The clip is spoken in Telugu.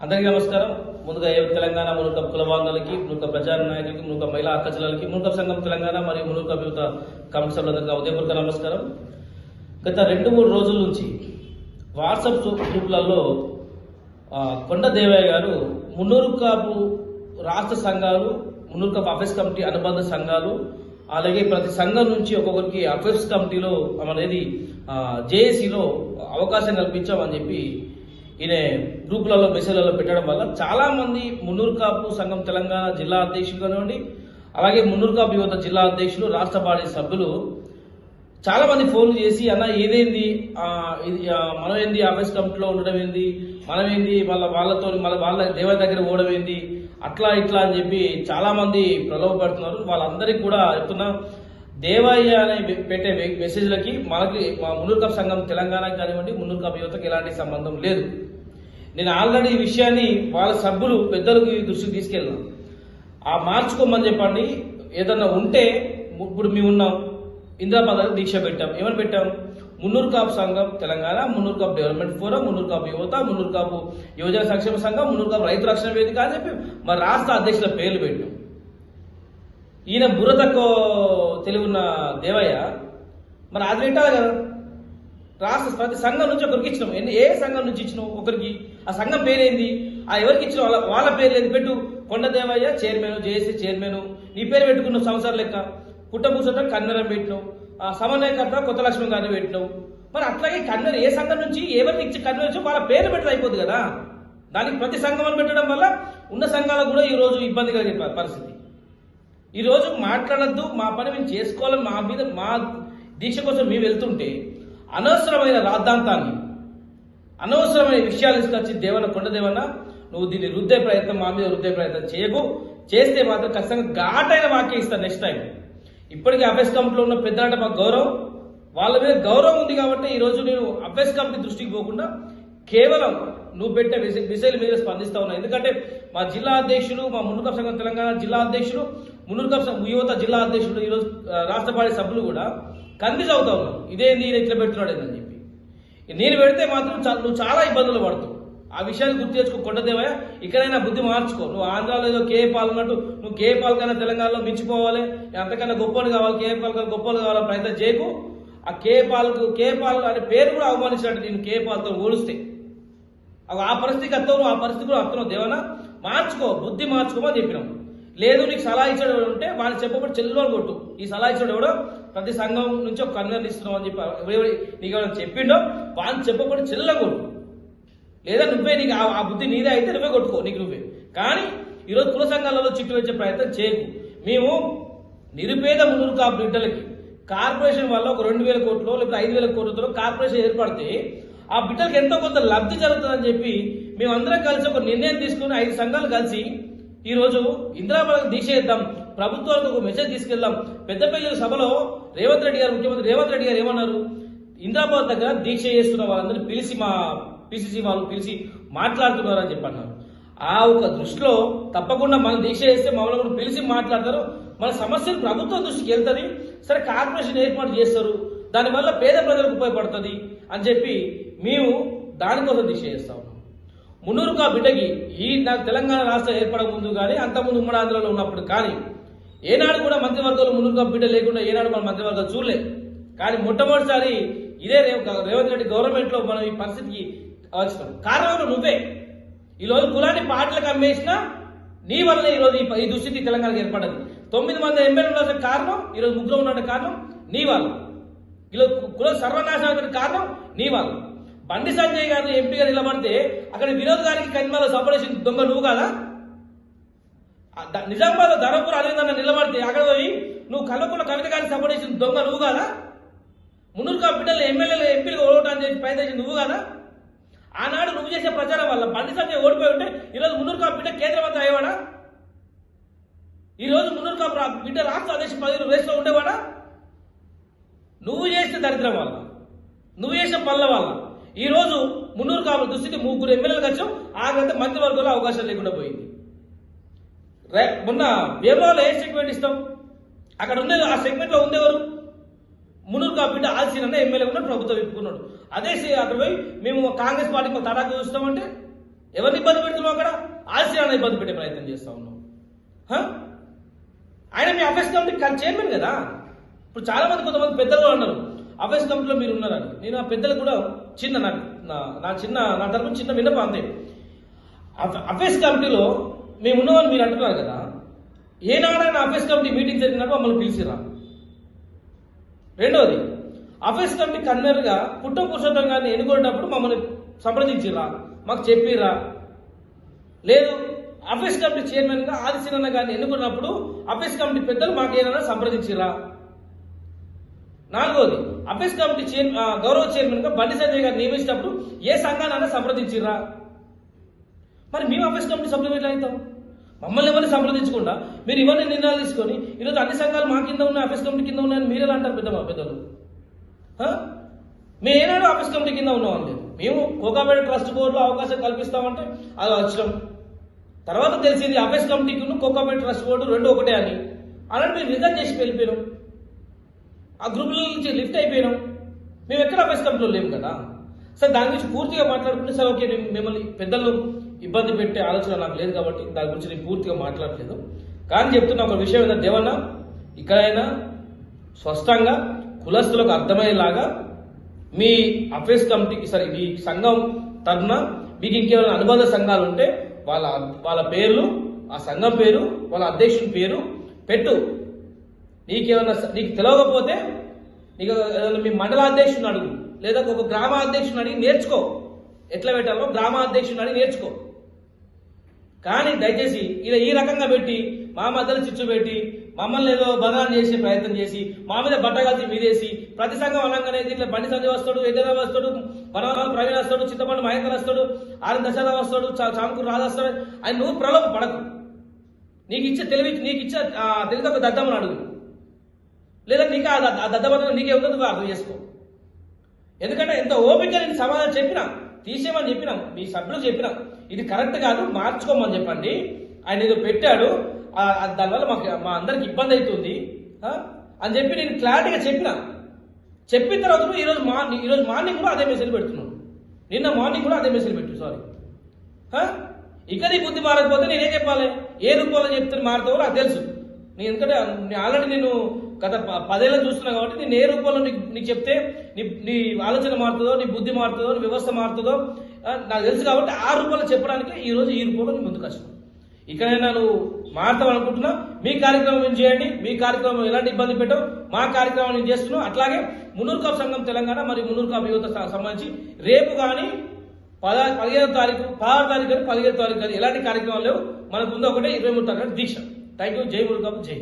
అందరికీ నమస్కారం. ముందుగా ఏ తెలంగాణ మునుక కుల మునుక ప్రచార నాయకులకి మునుక మహిళా అక్కచెల్లలకి మునుక సంఘం తెలంగాణ మరియు మునుక యువత కమిటీ సభ్యులందరికీ ఉదయపూర్వక నమస్కారం. గత రెండు మూడు రోజుల నుంచి వాట్సాప్ గ్రూప్లలో కొండ దేవయ్య గారు మున్నూరు కాపు రాష్ట్ర సంఘాలు మున్నూరు కాపు కమిటీ అనుబంధ సంఘాలు అలాగే ప్రతి సంఘం నుంచి ఒక్కొక్కరికి అఫేర్స్ కమిటీలో అనేది జేఏసీలో అవకాశం కల్పించామని చెప్పి ఈయన గ్రూపులలో మెసేజ్లలో పెట్టడం వల్ల చాలామంది మున్నూరు కాపు సంఘం తెలంగాణ జిల్లా అధ్యక్షులు కానివ్వండి అలాగే మున్నూరు కాపు యువత జిల్లా అధ్యక్షులు రాష్ట్ర పార్టీ సభ్యులు చాలామంది ఫోన్లు చేసి అన్న ఏదేంది ఇది మనం ఏంది ఆఫీస్ కమిటీలో ఉండడం ఏంది? మనం ఏంది వాళ్ళ వాళ్ళతో మన వాళ్ళ దేవత దగ్గర పోవడం ఏంది? అట్లా ఇట్లా అని చెప్పి చాలామంది ప్రలోభపడుతున్నారు వాళ్ళందరికీ కూడా చెప్తున్నా దేవయ్య అనే పెట్టే మెసేజ్లకి మనకి మా మున్నూరు కప్ సంఘం తెలంగాణకి కానివ్వండి మున్నూరు కప్ యువతకి ఎలాంటి సంబంధం లేదు. నేను ఆల్రెడీ ఈ విషయాన్ని వాళ్ళ సభ్యులు పెద్దలకు దృష్టికి తీసుకెళ్ళాను ఆ మార్చుకోమని చెప్పండి. ఏదన్నా ఉంటే ఇప్పుడు మేము ఉన్నాం. ఇందిరాబాద్ దీక్ష పెట్టాం. ఏమని పెట్టాం? మున్నూరు కాపు సంఘం తెలంగాణ మున్నూరు కాపు డెవలప్మెంట్ ఫోరం మున్నూరు కాపు యువత మున్నూరు కాపు యువజన సంక్షేమ సంఘం మున్నూరు కాపు రైతు రక్షణ వేదిక అని చెప్పి మా రాష్ట్ర అధ్యక్షుల పేర్లు పెట్టాం. ఈయన బుర్ర తక్కువ తెలివి ఉన్న దేవయ్య మరి అది పెట్టాలి కదా. రాష్ట్ర ప్రతి సంఘం నుంచి ఒకరికి ఇచ్చినాం. ఎన్ని ఏ సంఘం నుంచి ఇచ్చినాం? ఒకరికి ఆ సంఘం పేరేంది? ఆ ఎవరికి ఇచ్చిన వాళ్ళ వాళ్ళ పేరు లేదు పెట్టు? Kondadevaiah chairman JAC chairman. నీ పేరు పెట్టుకున్న సంవత్సరాలు లెక్క. పుట్టపూసట కన్నరం పెట్టినావు. ఆ సమన్వయకర్త కొత్త లక్ష్మి గారిని పెట్టినావు. మరి అట్లాగే కన్నెర ఏ సంఘం నుంచి ఎవరికి ఇచ్చి కన్నెర వచ్చి వాళ్ళ పేరు పెట్టడం అయిపోతుంది కదా. దానికి ప్రతి సంఘం అని పెట్టడం వల్ల ఉన్న సంఘాలకు కూడా ఈ రోజు ఇబ్బంది కలిగిన పరిస్థితి. ఈరోజు మాట్లాడద్దు మా పని మేము చేసుకోవాలని మా మీద మా దీక్ష కోసం మేము వెళ్తుంటే అనవసరమైన రాద్ధాంతాన్ని అనవసరమైన విషయాలు తీసుకొచ్చి దేవన కొండదేవన్నా నువ్వు దీన్ని రుద్దే ప్రయత్నం మా మీద రుద్దే ప్రయత్నం చేయకు. చేస్తే మాత్రం ఖచ్చితంగా ఘాటైన వాక్యం ఇస్తాను నెక్స్ట్ టైం ఇప్పటికీ అఫెస్ కంపెనీలో ఉన్న పెద్దలంటే మాకు గౌరవం. వాళ్ళ మీద గౌరవం ఉంది కాబట్టి ఈరోజు నేను అఫెస్ కంపెనీ దృష్టికి పోకుండా కేవలం నువ్వు పెట్టే విష- విషయాల మీద స్పందిస్తా ఉన్నా. ఎందుకంటే మా జిల్లా అధ్యక్షులు మా మున్నుకప్ సంఘం తెలంగాణ జిల్లా అధ్యక్షులు మున్నుకప్ యువత జిల్లా అధ్యక్షులు ఈరోజు ఆ, రాష్ట్ర పార్టీ సభ్యులు కూడా కన్ఫ్యూజ్ అవుతా ఉన్నారు. ఇదేంది ఈయన ఇట్లా పెడుతున్నాడు అని నేను పెడితే మాత్రం నువ్వు చాలా ఇబ్బందులు పడతావు. ఆ విషయాన్ని గుర్తు తెచ్చుకో కొండదేవయ్య. ఇక్కడైనా బుద్ధి మార్చుకో. నువ్వు ఆంధ్రాలో ఏదో కే పాల్ ఉన్నట్టు నువ్వు కే పాల్ కన్నా తెలంగాణలో మించిపోవాలి. అంతకన్నా గొప్పలు కావాలి కే పాల్ కన్నా గొప్పలు కావాలని ప్రయత్నం చేయకు. ఆ కే పాల్కు కే పాలు అనే పేరు కూడా అవమానించినట్టు నేను కే పాల్తో పోలిస్తే. ఆ పరిస్థితికి అత్తవు ఆ పరిస్థితి కూడా అత్తను దేవన మార్చుకో బుద్ధి మార్చుకోమని చెప్పినాం. లేదు నీకు సలహా ఇచ్చాడు ఉంటే వాడిని చెప్పబడి చెల్లు కొట్టు. ఈ సలహా ఇచ్చాడు ఎవడో? ప్రతి సంఘం నుంచి ఒక కన్వీనర్ ఇస్తున్నావు అని చెప్పి ఎవరెవరు నీకు ఎవరైనా చెప్పిండో వాడిని చెప్పబడి చెల్ల కొట్టు. లేదా నువ్వే నీకు ఆ- బుద్ధి నీదే అయితే నువ్వే కొట్టుకో నీకు నువ్వే. కానీ ఈరోజు కుల సంఘాలలో చిట్టు వచ్చే ప్రయత్నం చేయకు. మేము నిరుపేద మునురు కాపు బిడ్డలకి కార్పొరేషన్ వల్ల ఒక రెండు వేల కోట్లు లేకపోతే ఐదు వేల కోట్లతో కార్పొరేషన్ ఏర్పడితే ఆ బిడ్డలకు ఎంతో కొంత లబ్ధి జరుగుతుందని చెప్పి మేమందరం కలిసి ఒక నిర్ణయం తీసుకుని ఐదు సంఘాలు కలిసి ఈరోజు ఇందిరాబాద్ దీక్ష చేద్దాం ప్రభుత్వానికి ఒక మెసేజ్ తీసుకెళ్దాం. పెద్దపల్లి సభలో రేవంత్ రెడ్డి గారు ముఖ్యమంత్రి రేవంత్ రెడ్డి గారు ఏమన్నారు? ఇంద్రాబాద్ దగ్గర దీక్ష చేస్తున్న వాళ్ళందరినీ పిలిచి మా పిసిసి వాళ్ళు పిలిచి మాట్లాడుతున్నారు అని చెప్పన్నారు ఆ ఒక దృష్టిలో తప్పకుండా మనం దీక్ష చేస్తే మమ్మల్ని కూడా పిలిచి మాట్లాడతారు. మన సమస్యలు ప్రభుత్వం దృష్టికి వెళ్తుంది. సరే కార్పొరేషన్ ఏర్పాటు చేస్తారు. దానివల్ల పేద ప్రజలకు ఉపయోగపడుతుంది అని చెప్పి మేము దానికోసం దీక్ష చేస్తా ఉన్నాం. మున్నూరుగా బిడ్డకి ఈ నాకు తెలంగాణ రాష్ట్రం ఏర్పడక ముందు కానీ అంతకుముందు ఉమ్మడి ఆంధ్రలో ఉన్నప్పుడు కానీ ఏనాడు కూడా మంత్రివర్గంలో మునుగా బిడ్డ లేకుండా ఏనాడు మన మంత్రివర్గం చూడలే. కానీ మొట్టమొదటిసారి ఇదే రేవంత్ రెడ్డి గవర్నమెంట్లో మనం ఈ పరిస్థితికి వచ్చినాం కారణం నువ్వే. ఈరోజు కులాన్ని పార్టీలకు అమ్మేసినా నీ వల్ల ఈ రోజు ఈ దుస్థితి తెలంగాణకు ఏర్పడింది తొమ్మిది మంది ఎమ్మెల్యేలు ఉన్న కారణం ఈ రోజు ముగ్గురు ఉన్న కారణం నీ వల్ల ఈరోజు కుల సర్వనాశనానికి కారణం నీ వల్ల బండి సంజయ్ గారు ఎంపీగా నిలబడితే అక్కడ వినోద్ గారికి కన్మాల సపరేషన్ దొంగ నువ్వు కదా? నిజామాబాద్ ధరపూర్ అరవిందన్న నిలబడితే అక్కడ పోయి నువ్వు కల్వకున్న కవిత సపోర్ట్ చేసిన దొంగ నువ్వు కాదా? మున్నూరుగా బిడ్డలు ఎమ్మెల్యేలు ఎంపీలు ఓడటాన్ని చెప్పి ప్రయత్నించి నువ్వు కాదా? ఆనాడు నువ్వు చేసే ప్రచారం వల్ల బండి సంజయ్ ఓడిపోయి ఉంటే ఈరోజు మున్నూరుగా బిడ్డ కేంద్ర మంత్రి అయ్యేవాడా? ఈరోజు మున్నూరుగా కాపు బిడ్డ రాష్ట్ర అధ్యక్ష పదవి రేసులో ఉండేవాడా? నువ్వు చేసిన దరిద్రం వల్ల నువ్వు చేసిన పనుల వల్ల ఈరోజు మున్నూరు కాపు దుస్థితి ముగ్గురు ఎమ్మెల్యేలకు వచ్చాం ఆగంటే మంత్రివర్గంలో అవకాశం లేకుండా పోయింది. మొన్న వేమలో ఏ సెగ్మెంట్ ఇస్తాం అక్కడ ఉండే ఆ సెగ్మెంట్లో ఉండేవారు? మున్నూరు కాపు బిడ్డ ఆల్సిన ఎమ్మెల్యే ఉన్నాడు ప్రభుత్వం ఇప్పుకున్నాడు అదే అక్కడ పోయి మేము కాంగ్రెస్ పార్టీకి తడాకు చూస్తామంటే ఎవరిని ఇబ్బంది పెడుతున్నాం అక్కడ? ఆశయాన్ని ఇబ్బంది పెట్టే ప్రయత్నం చేస్తా ఉన్నాం ఆయన మీ అఫెస్ కమిటీ చైర్మన్ కదా? ఇప్పుడు చాలా మంది కొంతమంది పెద్దలు అన్నారు అఫెస్ కమిటీలో మీరు ఉన్నారని. నేను ఆ పెద్దలు కూడా చిన్న నా నా- నా చిన్న నా తరపు చిన్న విన్నపం అంతే. అఫ్- కమిటీలో మేము ఉన్నవాళ్ళు మీరు అంటున్నారు కదా. ఏనాడైనా ఆఫీస్ కమిటీ మీటింగ్ జరిగినప్పుడు మమ్మల్ని పిలిచిరా? రెండవది ఆఫీస్ కమిటీ కన్వీనర్గా పుట్ట పురుషోత్తం గారిని ఎన్నుకునేటప్పుడు మమ్మల్ని సంప్రదించిరా మాకు చెప్పిరా లేదు ఆఫీస్ కమిటీ చైర్మన్గా ఆదిశీనన్న గారిని ఎన్నుకున్నప్పుడు ఆఫీస్ కమిటీ పెద్దలు మాకు ఏదైనా సంప్రదించిరా నాలుగోది ఆఫీస్ కమిటీ చైర్ గౌరవ చైర్మన్గా బండి సంజయ్ గారిని నియమించినప్పుడు ఏ సంఘానైనా సంప్రదించిరా మరి మేము ఆఫీస్ కమిటీ సభ్యులు ఎట్లా అవుతాం? మమ్మల్ని ఎవరిని సంప్రదించకుండా మీరు ఇవన్నీ నిర్ణయాలు తీసుకొని ఈరోజు అన్ని సంఘాలు మా కింద ఉన్నాయి ఆఫీస్ కమిటీ కింద ఉన్నాయని మీరు ఎలా అంటారు పెద్ద పెద్దలు మేము ఏనాడు ఆఫీస్ కమిటీ కింద ఉన్నాం లేదు మేము కోకాపేట ట్రస్ట్ బోర్డులో అవకాశం కల్పిస్తామంటే అది వచ్చినాం తర్వాత తెలిసింది ఆఫీస్ కమిటీకి కోకాపేట ట్రస్ట్ బోర్డు రెండు ఒకటే అని. అలాంటి మేము రిజైన్ చేసి వెళ్ళిపోయినాం. ఆ గ్రూపుల నుంచి లిఫ్ట్ అయిపోయినాం. మేము ఎక్కడ ఆఫీస్ కమిటీలో లేము కదా? సార్ దాని గురించి పూర్తిగా మాట్లాడుకుంటే సార్ ఓకే మిమ్మల్ని పెద్దలు ఇబ్బంది పెట్టే ఆలోచన నాకు లేదు కాబట్టి దాని గురించి నేను పూర్తిగా మాట్లాడలేదు. కానీ చెప్తున్న ఒక విషయం ఏంటంటే దేవన్న ఇక్కడైనా స్పష్టంగా కులస్తులకు అర్థమయ్యేలాగా మీ అఫేర్స్ కమిటీకి సరే మీ సంఘం తరఫున మీకు ఇంకేమైనా అనుబంధ సంఘాలు ఉంటే వాళ్ళ వాళ్ళ పేర్లు ఆ సంఘం పేరు వాళ్ళ అధ్యక్షుని పేరు పెట్టు. నీకేమైనా నీకు తెలియకపోతే నీకు ఏదైనా మీ మండల అధ్యక్షుని అడుగు. లేదా ఒక గ్రామ అధ్యక్షుని అడిగి నేర్చుకో. ఎట్లా పెట్టాలో గ్రామ అధ్యక్షుని అడిగి నేర్చుకో. కానీ దయచేసి ఇలా ఈ రకంగా పెట్టి మా మధ్యలో చిచ్చు పెట్టి మమ్మల్ని ఏదో బదనాలు చేసే ప్రయత్నం చేసి మా మీద బట్టగాల్సి మీదేసి ప్రతి సంఘం అనగానే ఇట్లా బండి సంజయ్ వస్తాడు ఎడ్డరా వస్తాడు వనవాల ప్రవీణ్ వస్తాడు చిత్తపండు మహేందర్ వస్తాడు ఆరు దశరథ వస్తాడు చా- చామకూరు రాజు వస్తాడు. అని నువ్వు ప్రలోభ పడకు. నీకు ఇచ్చే తెలివి నీకు ఇచ్చే తెలివి ఒక దద్దమ్మని అడుగు. లేదా నీకు ఆ ద- నీకే ఉందో అర్థం చేసుకో. ఎందుకంటే ఎంత ఓపిక నేను సమాధానం చెప్పినా తీసేయమని చెప్పినాం. మీ సభ్యులు చెప్పినాం. ఇది కరెక్ట్ కాదు మార్చుకోమని చెప్పండి. ఆయన ఏదో పెట్టాడు. దానివల్ల మాకు మా అందరికి ఇబ్బంది అవుతుంది. అని చెప్పి నేను క్లారిటీగా చెప్పిన. చెప్పిన తర్వాత కూడా ఈరోజు మార్నింగ్ ఈరోజు మార్నింగ్ కూడా అదే మెసేజ్ పెడుతున్నాను నిన్న మార్నింగ్ కూడా అదే మెసేజ్ పెట్టు సారీ. ఇక నీ బుద్ధి మారకపోతే నేనేం చెప్పాలి? ఏ రూపంలో చెప్తే మారుతావో నాకు తెలుసు. నేను ఎందుకంటే ఆల్రెడీ నేను గత ప- పదేళ్ళు చూస్తున్నా కాబట్టి నేను ఏ రూపంలో నీకు నీకు చెప్తే నీ నీ ఆలోచన మారుతుందో నీ బుద్ధి మారుతుందో నీ వ్యవస్థ మారుతుందో నాకు తెలుసు కాబట్టి ఆ రూపంలో చెప్పడానికి ఈ రోజు ఈ రూపంలో నేను ముందుకు వచ్చాను. ఇక్కడైనా నువ్వు మారుతావు అనుకుంటున్నా మీ కార్యక్రమం ఏం చేయండి మీ కార్యక్రమం ఎలాంటి ఇబ్బంది పెట్టావు మా కార్యక్రమం నేను చేస్తున్నాం అట్లాగే మున్నూరు కాపు సంఘం తెలంగాణ మరియు మున్నూరు కాపు యువత సంబంధించి రేపు కానీ పద పదిహేను తారీఖు పదహారు తారీఖు కానీ పదిహేను తారీఖు కానీ ఎలాంటి కార్యక్రమాలు లేవు. మనకు ముందు ఒకటే ఇరవై మూడు తారీఖు దీక్ష. થેન્ક યુ જય મુલકમ જય